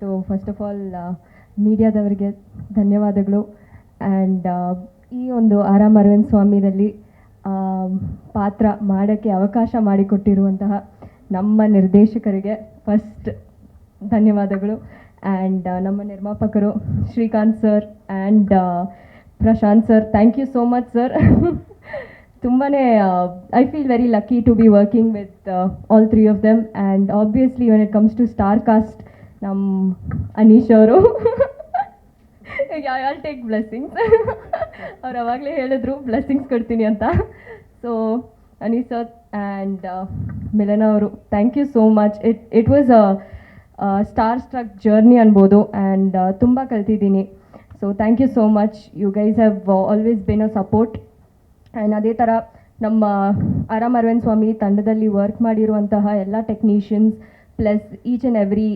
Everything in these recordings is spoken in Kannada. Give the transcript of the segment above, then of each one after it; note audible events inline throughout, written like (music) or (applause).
ಸೊ ಫಸ್ಟ್ ಆಫ್ ಆಲ್ ಮೀಡಿಯಾದವರಿಗೆ ಧನ್ಯವಾದಗಳು. ಆ್ಯಂಡ್ ಈ ಒಂದು ಆರಾಮ್ ಅರವಿಂದ್ ಸ್ವಾಮಿರಲ್ಲಿ ಪಾತ್ರ ಮಾಡೋಕ್ಕೆ ಅವಕಾಶ ಮಾಡಿಕೊಟ್ಟಿರುವಂತಹ ನಮ್ಮ ನಿರ್ದೇಶಕರಿಗೆ ಫಸ್ಟ್ ಧನ್ಯವಾದಗಳು. ಆ್ಯಂಡ್ ನಮ್ಮ ನಿರ್ಮಾಪಕರು Srikanth sir and Prashanth sir thank you so much sir ತುಂಬಾ I feel very lucky to be working with all three of them and obviously when it comes to star cast ನಮ್ಮ ಅನೀಶ್ ಅವರು. ಆಲ್ ಟೇಕ್ ಬ್ಲೆಸ್ಸಿಂಗ್ಸ್ ಅವ್ರು (laughs) (laughs) ಅವಾಗಲೇ ಹೇಳಿದ್ರು ಬ್ಲೆಸ್ಸಿಂಗ್ಸ್ ಕೊಡ್ತೀನಿ ಅಂತ. So Aneesh sir and Milana ಅವರು thank you so much it it was star struck journey ಅನ್ಬೋದು ಆ್ಯಂಡ್ ತುಂಬ ಕಲ್ತಿದ್ದೀನಿ. So thank you so much you guys have always been a support and ಅದೇ ಥರ ನಮ್ಮ ಆರಾಮ್ ಅರವಿಂದ್ ಸ್ವಾಮಿ ತಂಡದಲ್ಲಿ ವರ್ಕ್ ಮಾಡಿರುವಂತಹ ಎಲ್ಲ technicians plus each and every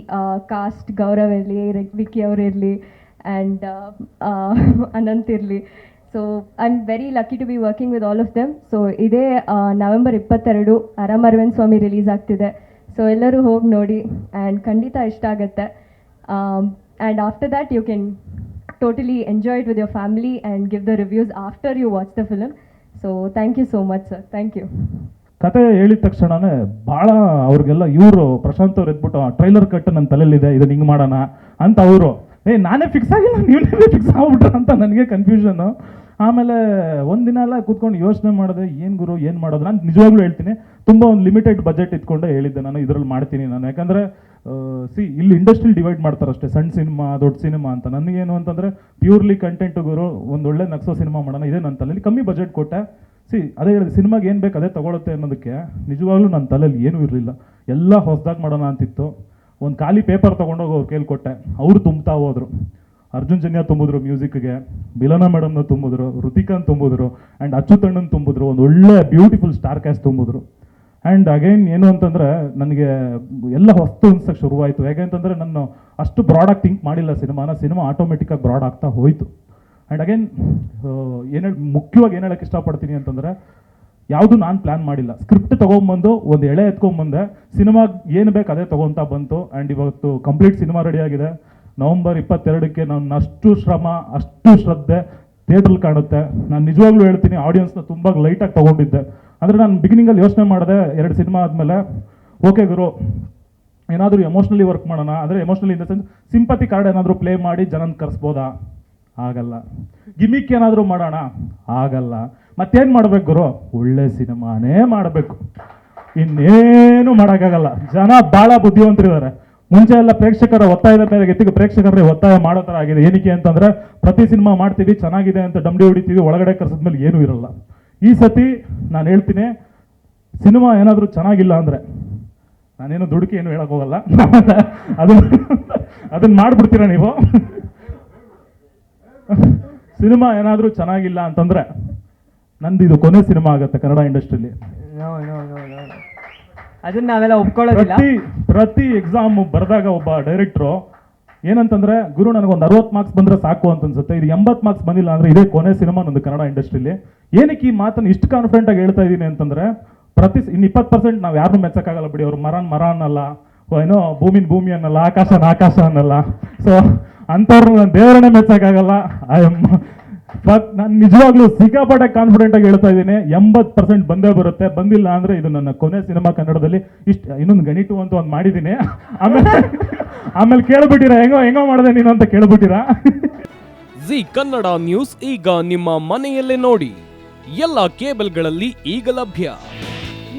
cast Gaurav ಇರಲಿ ವಿಕ್ಕಿ ಅವರಿರಲಿ ಆ್ಯಂಡ್ ಅನಂತ್ ಇರಲಿ so I am very lucky to be working with all of them so ಇದೇ ನವೆಂಬರ್ ಇಪ್ಪತ್ತೆರಡು ಆರಾಮ್ ಅರವಿಂದ್ ಸ್ವಾಮಿ ರಿಲೀಸ್ ಆಗ್ತಿದೆ. ಸೊ ಎಲ್ಲರೂ ಹೋಗಿ ನೋಡಿ ಆ್ಯಂಡ್ ಖಂಡಿತ ಇಷ್ಟ ಆಗುತ್ತೆ. And after that you can totally enjoy it with your family and give the reviews after you watch the film so thank you so much sir thank you. ಕತೆ ಹೇಳಿದ ತಕ್ಷಣನೇ ಭಾಳ ಅವ್ರಿಗೆಲ್ಲ, ಇವರು ಪ್ರಶಾಂತ್ ಅವ್ರು ಎದ್ಬಿಟ್ಟು ಟ್ರೈಲರ್ ಕಟ್ ನನ್ನ ತಲೆಯಲ್ಲಿದೆ ಇದನ್ನ ಹಿಂಗೆ ಮಾಡೋಣ? ಅಂತ ಅವರು, ಏ, ನಾನೇ ಫಿಕ್ಸ್ ಆಗಿಲ್ಲ ನೀವೇ ಫಿಕ್ಸ್ ಆಗ್ಬಿಟ್ರ ಅಂತ ನನಗೆ ಕನ್ಫ್ಯೂಷನು ಆಮೇಲೆ ಒಂದಿನ ಎಲ್ಲ ಕೂತ್ಕೊಂಡು ಯೋಚನೆ ಮಾಡಿದೆ, ಏನು ಗುರು, ಏನು ಮಾಡೋದು? ನಾನು ನಿಜವಾಗ್ಲೂ ಹೇಳ್ತೀನಿ, ತುಂಬ ಒಂದು ಲಿಮಿಟೆಡ್ ಬಜೆಟ್ ಇಟ್ಕೊಂಡೆ ಹೇಳಿದ್ದೆ ನಾನು, ಇದರಲ್ಲಿ ಮಾಡ್ತೀನಿ ನಾನು. ಯಾಕಂದರೆ ಸಿ ಇಲ್ಲಿ ಇಂಡಸ್ಟ್ರಿ ಡಿವೈಡ್ ಮಾಡ್ತಾರೆ ಅಷ್ಟೇ ಸಣ್ಣ ಸಿನಿಮಾ, ದೊಡ್ಡ ಸಿನಿಮಾ ಅಂತ. ನನಗೇನು ಅಂತಂದರೆ ಪ್ಯೂರ್ಲಿ ಕಂಟೆಂಟ್ ಗುರು, ಒಂದು ಒಳ್ಳೆ ನಗ್ಸೋ ಸಿನಿಮಾ ಮಾಡೋಣ, ಇದೇ ನನ್ನ ತಲೆಯಲ್ಲಿ ಕಮ್ಮಿ ಬಜೆಟ್ ಕೊಟ್ಟೆ. ಸಿ, ಅದೇ ಹೇಳಿದೆ, ಸಿನಿಮಾಗೆ ಏನು ಬೇಕು ಅದೇ ತಗೊಳುತ್ತೆ ಅನ್ನೋದಕ್ಕೆ ನಿಜವಾಗ್ಲೂ ನನ್ನ ತಲೆಯಲ್ಲಿ ಏನೂ ಇರಲಿಲ್ಲ. ಎಲ್ಲ ಹೊಸದಾಗಿ ಮಾಡೋಣ ಅಂತಿತ್ತು. ಒಂದು ಖಾಲಿ ಪೇಪರ್ ತೊಗೊಂಡೋಗಿ ಅವ್ರು ಕೇಳ್ಕೊಟ್ಟೆ ಅವರು ತುಂಬ್ತಾ ಹೋದರು. ಅರ್ಜುನ್ ಜನ್ಯ ತುಂಬಿದ್ರು ಮ್ಯೂಸಿಕ್ಗೆ ಬಿಲನ ಮೇಡಮ್ನ ತುಂಬಿದ್ರು ಋತಿಕನ್ ತುಂಬಿದ್ರು ಆ್ಯಂಡ್ ಅಚ್ಚುತಣ್ಣನ್ ತುಂಬಿದ್ರು, ಒಂದು ಒಳ್ಳೆ ಬ್ಯೂಟಿಫುಲ್ ಸ್ಟಾರ್ ಕ್ಯಾಸ್ಟ್ ತುಂಬಿದ್ರು. ಆ್ಯಂಡ್ ಅಗೈನ್ ಏನು ಅಂತಂದರೆ, ನನಗೆ ಎಲ್ಲ ಹೊಸ್ತು ಅನ್ಸಕ್ಕೆ ಶುರುವಾಯಿತು. ಯಾಕೆ ಅಂತಂದರೆ ನಾನು ಅಷ್ಟು ಬ್ರಾಡಾಗಿ ಥಿಂಕ್ ಮಾಡಿಲ್ಲ ಸಿನಿಮಾನ. ಸಿನಿಮಾ ಆಟೋಮೆಟಿಕ್ಕಾಗಿ ಬ್ರಾಡ್ ಆಗ್ತಾ ಹೋಯಿತು. ಆ್ಯಂಡ್ ಅಗೇನ್ ಏನು ಮುಖ್ಯವಾಗಿ ಏನು ಹೇಳಕ್ಕೆ ಇಷ್ಟಪಡ್ತೀನಿ ಅಂತಂದರೆ, ಯಾವುದು ನಾನು ಪ್ಲ್ಯಾನ್ ಮಾಡಿಲ್ಲ. ಸ್ಕ್ರಿಪ್ಟ್ ತೊಗೊಂಬಂದು, ಒಂದು ಎಳೆ ಎತ್ಕೊಂಬಂದೆ, ಸಿನಿಮಾ ಏನು ಬೇಕು ಅದೇ ತೊಗೊತಾ ಬಂತು. ಆ್ಯಂಡ್ ಇವತ್ತು ಕಂಪ್ಲೀಟ್ ಸಿನಿಮಾ ರೆಡಿಯಾಗಿದೆ ನವಂಬರ್ ಇಪ್ಪತ್ತೆರಡಕ್ಕೆ ನಾನು ಅಷ್ಟು ಶ್ರಮ, ಅಷ್ಟು ಶ್ರದ್ಧೆ ಥಿಯೇಟ್ರಲ್ಲಿ ಕಾಣುತ್ತೆ. ನಾನು ನಿಜವಾಗ್ಲೂ ಹೇಳ್ತೀನಿ ಆಡಿಯನ್ಸ್ನ ತುಂಬ ಲೈಟಾಗಿ ತೊಗೊಂಡಿದ್ದೆ. ಅಂದರೆ ನಾನು ಬಿಗಿನಿಂಗಲ್ಲಿ ಯೋಚನೆ ಮಾಡಿದೆ, ಎರಡು ಸಿನಿಮಾ ಆದಮೇಲೆ ಓಕೆ ಗುರು, ಏನಾದರೂ ಎಮೋಷ್ನಲಿ ವರ್ಕ್ ಮಾಡೋಣ. ಅಂದರೆ ಎಮೋಷ್ನಲಿ ಇನ್ ಸಿಂಪತಿ ಕಾರ್ಡ್ ಏನಾದರೂ ಪ್ಲೇ ಮಾಡಿ ಜನನ ಕರೆಸ್ಬೋದಾ? ಆಗಲ್ಲ. ಗಿಮಿಕ್ ಏನಾದರೂ ಮಾಡೋಣ? ಆಗಲ್ಲ. ಮತ್ತೇನು ಮಾಡ್ಬೇಕು ಗುರು? ಒಳ್ಳೆ ಸಿನಿಮಾನೇ ಮಾಡಬೇಕು. ಇನ್ನೇನು ಮಾಡೋಕ್ಕಾಗಲ್ಲ. ಜನ ಭಾಳ ಬುದ್ಧಿವಂತರಿದ್ದಾರೆ. ಮುಂಚೆ ಎಲ್ಲ ಪ್ರೇಕ್ಷಕರ ಒತ್ತಾಯದ ಮೇಲೆ ಎತ್ತಿಗೆ ಪ್ರೇಕ್ಷಕರೇ ಒತ್ತಾಯ ಮಾಡೋ ಥರ ಆಗಿದೆ. ಏನಕ್ಕೆ ಅಂತಂದರೆ ಪ್ರತಿ ಸಿನಿಮಾ ಮಾಡ್ತೀವಿ, ಚೆನ್ನಾಗಿದೆ ಅಂತ ಡಮ್ಡಿ ಹೊಡಿತೀವಿ, ಒಳಗಡೆ ಕರ್ಸಿದ್ಮೇಲೆ ಏನೂ ಇರಲ್ಲ. ಈ ಸತಿ ನಾನು ಹೇಳ್ತೀನಿ, ಸಿನಿಮಾ ಏನಾದರೂ ಚೆನ್ನಾಗಿಲ್ಲ ಅಂದರೆ, ನಾನೇನು ದುಡುಕಿ ಏನು ಹೇಳೋಕ್ಕೋಗಲ್ಲ. (laughs) ಅದನ್ನ ಅದನ್ನ ಮಾಡ್ಬಿಡ್ತೀರಾ ನೀವು? ಸಿನಿಮಾ ಏನಾದರೂ ಚೆನ್ನಾಗಿಲ್ಲ ಅಂತಂದ್ರೆ ನಂದು ಇದು ಕೊನೆ ಸಿನಿಮಾ ಆಗುತ್ತೆ ಕನ್ನಡ ಇಂಡಸ್ಟ್ರಿಲಿ. ಅದನ್ನ ನಾವೆಲ್ಲ ಒಪ್ಕೊಳ್ಳೋದಿಲ್ಲ. ಪ್ರತಿ ಪ್ರತಿ ಎಕ್ಸಾಮ್ ಬರೆದಾಗ ಒಬ್ಬ ಡೈರೆಕ್ಟ್ರು ಏನಂತಂದ್ರೆ ಗುರು ನನಗೊಂದು ಅರವತ್ತು ಮಾರ್ಕ್ಸ್ ಬಂದ್ರೆ ಸಾಕು ಅಂತ ಅನ್ಸುತ್ತೆ ಇದು ಎಂಬತ್ತು ಮಾರ್ಕ್ಸ್ ಬಂದಿಲ್ಲ ಅಂದ್ರೆ ಇದೇ ಕೊನೆ ಸಿನಿಮಾ ನಂದು ಕನ್ನಡ ಇಂಡಸ್ಟ್ರಿಲಿ. ಏನಕ್ಕೆ ಈ ಮಾತನ್ನು ಇಷ್ಟು ಕಾನ್ಫಿಡೆಂಟ್ ಆಗಿ ಹೇಳ್ತಾ ಇದ್ದೀನಿ ಅಂತಂದ್ರೆ ಪ್ರತಿ ಇನ್ನು ಇಪ್ಪತ್ತು ಪರ್ಸೆಂಟ್ ನಾವು ಯಾರನ್ನೂ ಮೆಚ್ಚಕ್ಕಾಗಲ್ಲ ಬಿಡಿ. ಅವ್ರು ಮರಾನ್ ಮರಾನ್ ಅನ್ನಲ್ಲ ಓ ಏನೋ ಭೂಮಿನ ಭೂಮಿ ಅನ್ನಲ್ಲ, ಆಕಾಶನ ಆಕಾಶ ಅನ್ನಲ್ಲ. ಸೊ ಅಂಥವ್ರನ್ನ ನಾನು ದೇವರನ್ನೇ ಮೆಚ್ಚಕ್ಕಾಗಲ್ಲ. ಐ ಎಂ ಬಟ್ ನಾನು ನಿಜವಾಗ್ಲೂ ಸಿಕ್ಕಾಪಟ್ಟೆ ಕಾನ್ಫಿಡೆಂಟ್ ಆಗಿ ಹೇಳ್ತಾ ಇದ್ದೀನಿ. ಎಂಬತ್ತು ಪರ್ಸೆಂಟ್ ಬಂದೇ ಬರುತ್ತೆ. ಬಂದಿಲ್ಲ ಅಂದ್ರೆ ಇದು ನನ್ನ ಕೊನೆ ಸಿನಿಮಾ ಕನ್ನಡದಲ್ಲಿ. ಇಷ್ಟು, ಇನ್ನೊಂದು ಗಣಿಟು ಅಂತ ಒಂದು ಮಾಡಿದ್ದೀನಿ. ಆಮೇಲೆ ಆಮೇಲೆ ಕೇಳ್ಬಿಟ್ಟಿರಾ? ಹೆಂಗೋ ಹೆಂಗೋ ಮಾಡಿದೆ ನೀನು ಅಂತ ಕೇಳ್ಬಿಟ್ಟಿರಾ? ಜಿ ಕನ್ನಡ ನ್ಯೂಸ್ ಈಗ ನಿಮ್ಮ ಮನೆಯಲ್ಲೇ ನೋಡಿ. ಎಲ್ಲ ಕೇಬಲ್ಗಳಲ್ಲಿ ಈಗ ಲಭ್ಯ.